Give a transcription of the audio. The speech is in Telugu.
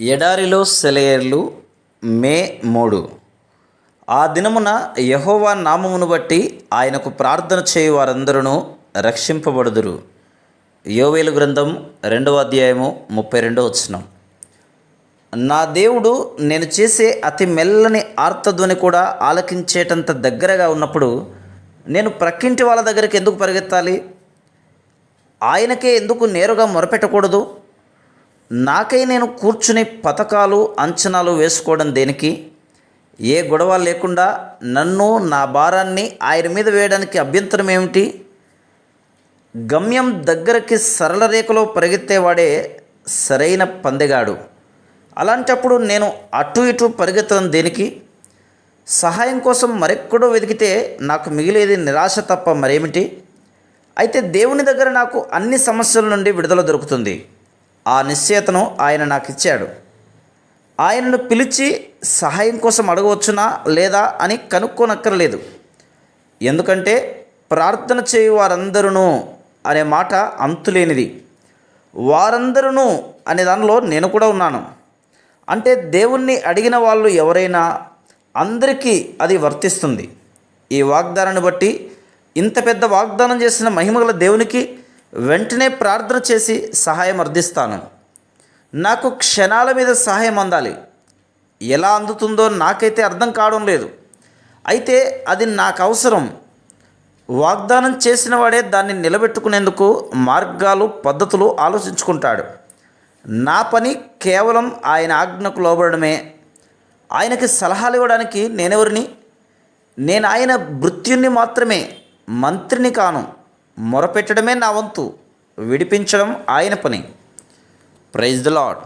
ఎడారిలో సెలయేర్లు మే మూడు. ఆ దినమున యహోవా నామమును బట్టి ఆయనకు ప్రార్థన చేయు వారందరూ రక్షింపబడుదురు. యోవేలు గ్రంథం రెండవ అధ్యాయము ముప్పై రెండో వచనం. నా దేవుడు నేను చేసే అతి మెల్లని ఆర్తధ్వని కూడా ఆలకించేటంత దగ్గరగా ఉన్నప్పుడు నేను ప్రక్కింటి వాళ్ళ దగ్గరికి ఎందుకు పరిగెత్తాలి? ఆయనకే ఎందుకు నేరుగా మొరపెట్టకూడదు? నాకై నేను కూర్చుని పథకాలు అంచనాలు వేసుకోవడం దేనికి? ఏ గొడవ లేకుండా నన్ను నా భారాన్ని ఆయన మీద వేయడానికి అభ్యంతరం ఏమిటి? గమ్యం దగ్గరకి సరళ రేఖలో పరిగెత్తేవాడే సరైన పందెగాడు. అలాంటప్పుడు నేను అటు ఇటు పరిగెత్తడం దేనికి? సహాయం కోసం మరెక్కడో వెతికితే నాకు మిగిలేది నిరాశ తప్ప మరేమిటి? అయితే దేవుని దగ్గర నాకు అన్ని సమస్యల నుండి విడుదల దొరుకుతుంది. ఆ నిశ్చయతను ఆయన నాకు ఇచ్చాడు ఆయనను పిలిచి సహాయం కోసం అడగవచ్చునా లేదా అని కనుక్కోనక్కర్లేదు. ఎందుకంటే ప్రార్థన చేయు వారందరూ అనే మాట అంతులేనిది. వారందరూ అనే దానిలో నేను కూడా ఉన్నాను. అంటే దేవుణ్ణి అడిగిన వాళ్ళు ఎవరైనా అందరికీ అది వర్తిస్తుంది. ఈ వాగ్దానాన్ని బట్టి ఇంత పెద్ద వాగ్దానం చేసిన మహిమగల దేవునికి వెంటనే ప్రార్థన చేసి సహాయం అర్థిస్తాను. నాకు క్షణాల మీద సహాయం అందాలి. ఎలా అందుతుందో నాకైతే అర్థం కావడం లేదు. అయితే అది నాకు అవసరం వాగ్దానం చేసిన వాడే దాన్ని నిలబెట్టుకునేందుకు మార్గాలు పద్ధతులు ఆలోచించుకుంటాడు. నా పని కేవలం ఆయన ఆజ్ఞకు లోబడమే ఆయనకి సలహాలు ఇవ్వడానికి నేనెవరిని? నేను ఆయన భృత్యుణ్ణి మాత్రమే. మంత్రిని కాను. మొరపెట్టడమే నా వంతు. విడిపించడం ఆయన పని. Praise the lord